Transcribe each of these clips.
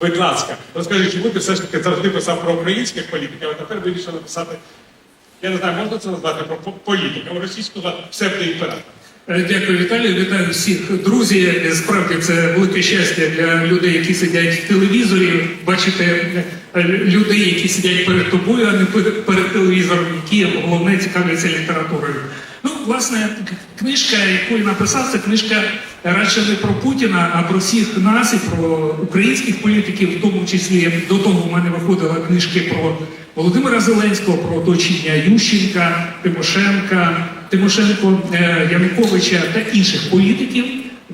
Будь ласка, розкажи, чому ти все ж таки завжди писав про українських політиків, а тепер вирішив написати, я не знаю, можна це назвати про по- політика російського псевдоімператора. Е, Дякую, Віталію. Вітаю всіх друзі. Справді це велике щастя для людей, які сидять в телевізорі. Бачити е, людей, які сидять перед тобою, а не перед телевізором, які головне цікавляться літературою. Власне, книжка, яку я написав, це книжка радше не про Путіна, а про всіх нас і про українських політиків, в тому числі до того в мене виходили книжки про Володимира Зеленського, про оточення Ющенка, Тимошенка, Тимошенко, е, Януковича та інших політиків.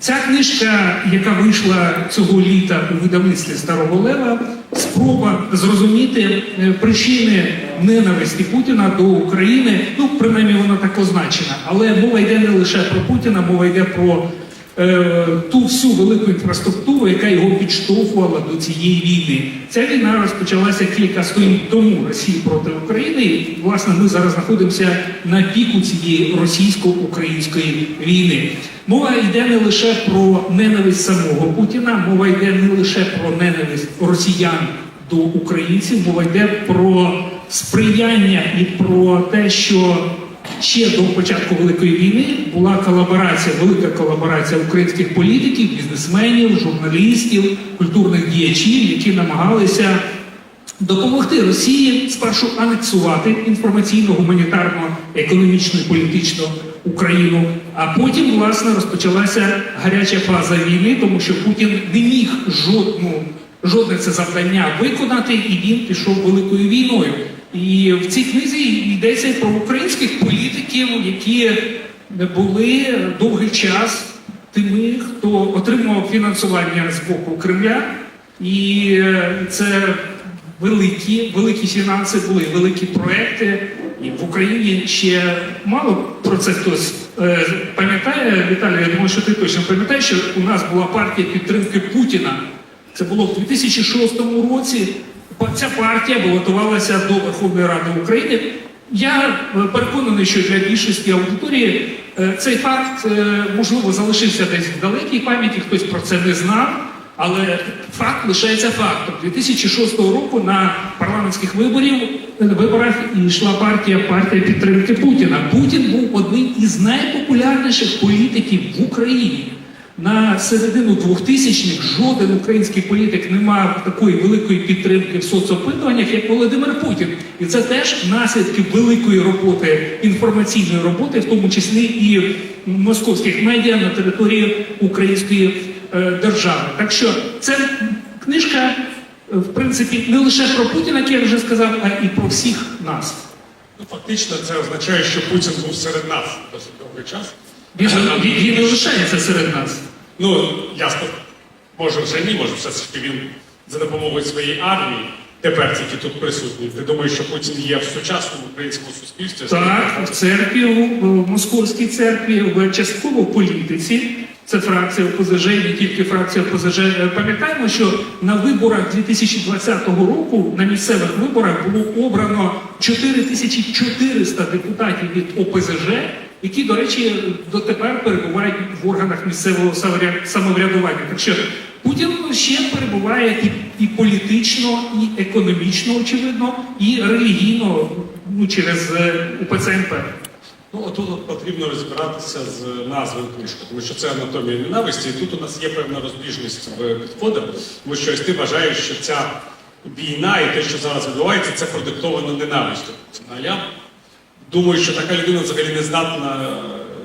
Ця книжка, яка вийшла цього літа у видавництві Старого Лева, спроба зрозуміти е, причини ненависті Путіна до України. Ну, принаймні, вона так означена. Але мова йде не лише про Путіна, мова йде про е, ту всю велику інфраструктуру, яка його підштовхувала до цієї війни. Ця війна розпочалася кілька століть тому Росії проти України. І власне ми зараз знаходимося на піку цієї російсько-української війни. Мова йде не лише про ненависть самого Путіна, мова йде не лише про ненависть росіян до українців, мова йде про сприяння і про те, що ще до початку великої війни була колаборація, велика колаборація українських політиків, бізнесменів, журналістів, культурних діячів, які намагалися допомогти Росії спершу анексувати інформаційно, гуманітарно, економічно і політично Україну. А потім, власне, розпочалася гаряча фаза війни, тому що Путін не міг жодну. Жодне це завдання виконати, і він пішов великою війною. І в цій книзі йдеться про українських політиків, які були довгий час тими, хто отримував фінансування з боку Кремля, і е, це великі, великі фінанси були, великі проекти. І в Україні ще мало про це хтось е, пам'ятає. Віталій, я думаю, що ти точно пам'ятаєш, що у нас була партія підтримки Путіна. Це було в 2006 році. Ця партія балотувалася до Верховної Ради України. Я е, переконаний, що для більшості аудиторії е, цей факт е, можливо залишився десь в далекій пам'яті, хтось про це не знав. Але факт лишається фактом. 2006 року на парламентських виборів, виборах йшла партія партія підтримки Путіна. Путін був одним із найпопулярніших політиків в Україні. На середину 2000-х жоден український політик не мав такої великої підтримки в соцопитуваннях, як Володимир Путін. І це теж наслідки великої роботи, інформаційної роботи, в тому числі і московських медіа на території української е, держави. Так що це книжка, е, в принципі, не лише про Путіна, як я вже сказав, а і про всіх нас. Ну, фактично, це означає, що Путін був серед нас досить довгий час. Він, він, він не лишається серед нас. Ну, ясно, може вже ні, може все ж таки він за допомогою своєї армії тепер тільки тут присутній. Ти думаєш, що Путін є в сучасному українському суспільстві? Так, в церкві, в московській церкві, в частково політиці. Це фракція ОПЗЖ, не тільки фракція ОПЗЖ. Е, Пам'ятаємо, що на виборах 2020 року, на місцевих виборах, було обрано 4400 депутатів від ОПЗЖ, які, до речі, дотепер перебувають в органах місцевого самоврядування. Так що Путін ще перебуває і, і політично, і економічно, очевидно, і релігійно ну, через е, УПЦ МП. Ну, отут потрібно розбиратися з назвою книжки, тому що це анатомія ненависті, і тут у нас є певна розбіжність в підходах, тому що ось ти вважаєш, що ця війна і те, що зараз відбувається, це продиктовано ненавистю. А я думаю, що така людина взагалі не здатна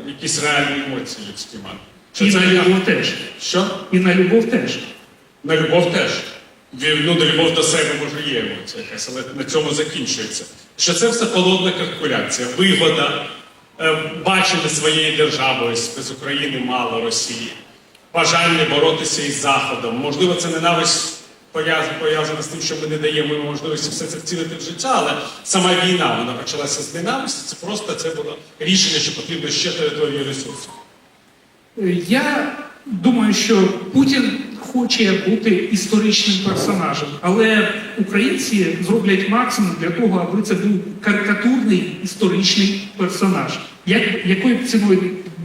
е, якісь реальні емоції людські мати. Що І це на любов теж. Що? І на любов теж. На любов теж. Ну, до любов до себе може є емоція якась, але на цьому закінчується. Що це все холодна калькуляція, вигода, е, бачення своєї держави, без України мало Росії, бажання боротися із Заходом. Можливо, це ненависть пов'язана з тим, що ми не даємо йому можливості все це втілити в життя, але сама війна вона почалася з ненависті. Це просто це було рішення, що потрібно ще території ресурсів. Е, Я думаю, що Путін хоче бути історичним персонажем, але українці зроблять максимум для того, аби це був карикатурний історичний персонаж. Як, якою б ціною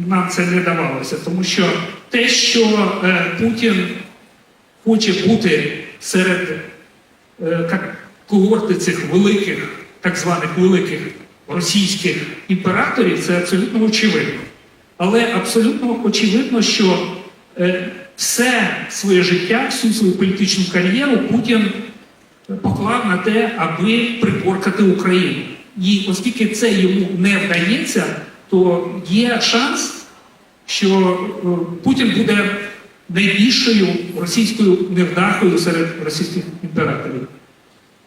нам це не давалося? Тому що те, що е, Путін хоче бути серед е, когорти цих великих, так званих великих російських імператорів, це абсолютно очевидно. Але абсолютно очевидно, що е, все своє життя, всю свою політичну кар'єру Путін поклав на те, аби приборкати Україну. І оскільки це йому не вдається, то є шанс, що е, Путін буде найбільшою російською невдахою серед російських імператорів.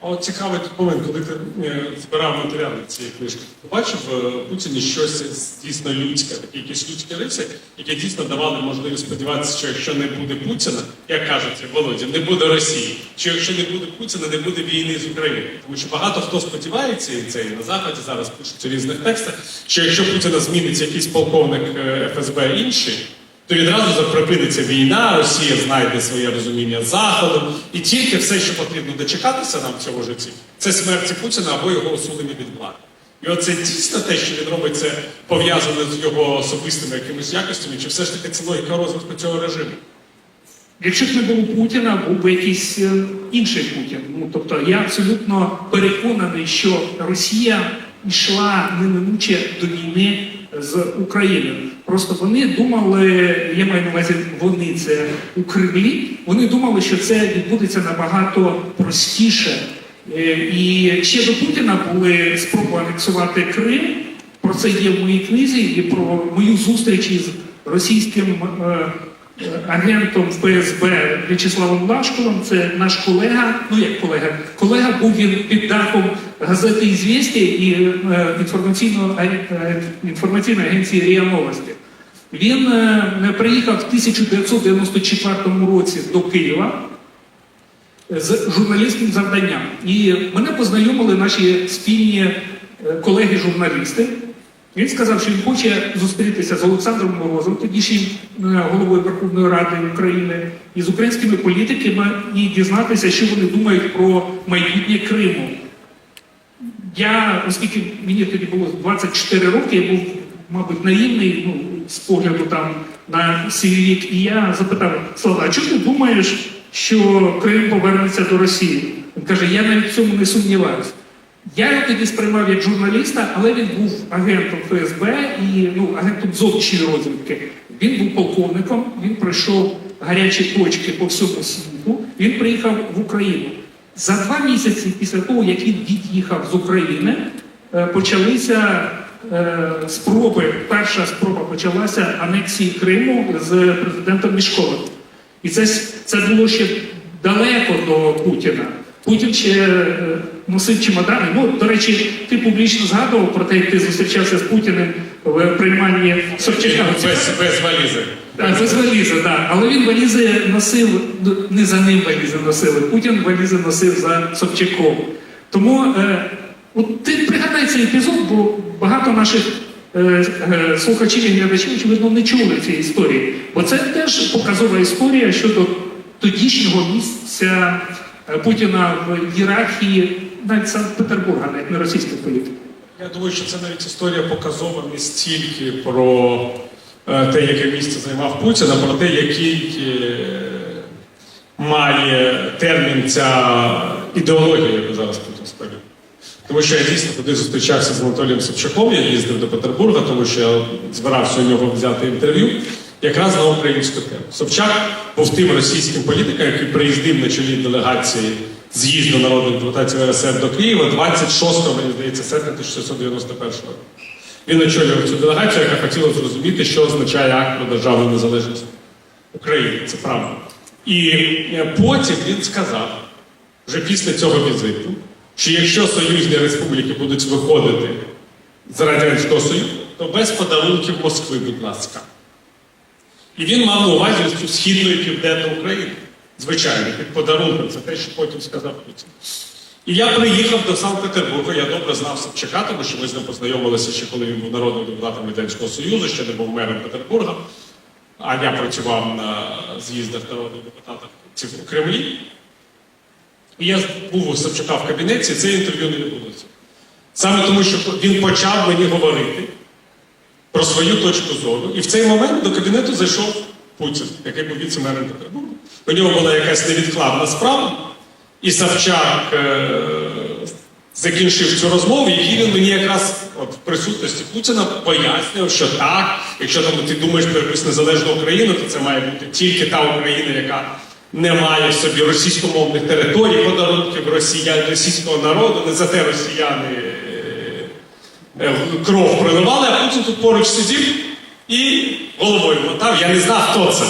А цікавий тут момент, коли ти е, збирав матеріали цієї книжки, ти побачив е, в Путіні щось дійсно людське, такі якісь людські риси, які дійсно давали можливість сподіватися, що якщо не буде Путіна, як кажуть Володя, не буде Росії. Що якщо не буде Путіна, не буде війни з Україною. Тому що багато хто сподівається, і це і на Заході зараз пишуть у різних текстах, що якщо Путіна зміниться якийсь полковник е, ФСБ інший, то відразу заприпиниться війна, Росія знайде своє розуміння Заходу, і тільки все, що потрібно дочекатися нам в цьому житті, це смерті Путіна або його усунення від влади. І оце дійсно те, що він робить, це пов'язане з його особистими якимись якостями, чи все ж таки це логіка розвитку цього режиму? Якщо б не було Путіна, був би якийсь е, інший Путін. Ну тобто я абсолютно переконаний, що Росія йшла неминуче до війни з України. Просто вони думали, я маю на увазі, вони це у Кремлі. Вони думали, що це відбудеться набагато простіше. Е, І ще до Путіна були спроби анексувати Крим. Про це є в моїй книзі і про мою зустріч із російським е, агентом ФСБ В'ячеславом Лашковим. Це наш колега. Ну як колега, колега був він під дахом газети «Ізвєстія» і е, аг- е, інформаційної агенції РІА Новості. Він е, приїхав в 1994 році до Києва з журналістським завданням. І мене познайомили наші спільні е, колеги-журналісти. Він сказав, що він хоче зустрітися з Олександром Морозом, тодішнім е, головою Верховної Ради України, і з українськими політиками і дізнатися, що вони думають про майбутнє Криму. Я, оскільки мені тоді було 24 роки, я був, мабуть, наївний ну, з погляду там на свій вік, і я запитав Слава, а чому ти думаєш, що Крим повернеться до Росії? Він каже, я навіть в цьому не сумніваюся. Я його тоді сприймав як журналіста, але він був агентом ФСБ і ну, агентом зовнішньої розвідки. Він був полковником, він пройшов гарячі точки по всьому світу. Він приїхав в Україну. За два місяці після того, як він від'їхав з України, е, почалися е, спроби. Перша спроба почалася анексії Криму з президентом Мішковим. І це, це було ще далеко до Путіна. Путін е, носив чемодани. Ну, до речі, ти публічно згадував про те, як ти зустрічався з Путіним в прийманні Собчака. Без, без валізи. Так, без валізи, так. Але він валізи носив, ну, не за ним валізи носили. Путін валізи носив за Собчаком. Тому е, от ти пригадай цей епізод, бо багато наших е, е, слухачів і глядачів, очевидно, не чули цієї історії. Бо це теж показова історія щодо тодішнього місця Путіна в ієрархії навіть Санкт-Петербурга, навіть не російських політиків. Я думаю, що це навіть історія показова не стільки про е, те, яке місце займав Путін, а про те, який е, має термін ця ідеологія, яку зараз Путін спалює. Тому що я дійсно туди зустрічався з Анатолієм Собчаком, я їздив до Петербурга, тому що я збирався у нього взяти інтерв'ю. Якраз на українську тему. Собчак був тим російським політиком, який приїздив на чолі делегації з'їзду народних депутатів РСР до Києва 26-го, мені здається, серпня 1691 року. Він очолював цю делегацію, яка хотіла зрозуміти, що означає акт про державну незалежність України. Це правда. І е, потім він сказав, вже після цього візиту, що якщо союзні республіки будуть виходити з Радянського Союзу, то без подарунків Москви, будь ласка. І він мав на увазі цю східну і південну Україну. Звичайно, під подарунком. Це те, що потім сказав Путін. І я приїхав до Санкт-Петербурга, я добре знав Собчака, тому що ми з ним познайомилися ще коли він був народним депутатом Радянського Союзу, ще не був мером Петербурга. А я працював на з'їздах народних депутатів у Кремлі. І я був у Собчака в кабінеті, це інтерв'ю не відбулося. Саме тому, що він почав мені говорити про свою точку зору. І в цей момент до кабінету зайшов Путін, який був віце-мером Петербурга. У нього була якась невідкладна справа, і Савчак е, закінчив цю розмову, який він мені якраз от, в присутності Путіна пояснював, що так, якщо там ти думаєш про якусь незалежну Україну, то це має бути тільки та Україна, яка не має в собі російськомовних територій, подарунків росіян, російського народу, не за те росіяни кров проливали, а Путін тут поруч сидів і головою мотав. Я не знав, хто це.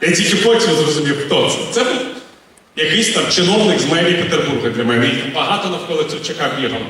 Я тільки потім зрозумів, хто це. Це був якийсь там чиновник з мерії Петербурга для мене. Багато навколо Цурчака бігало.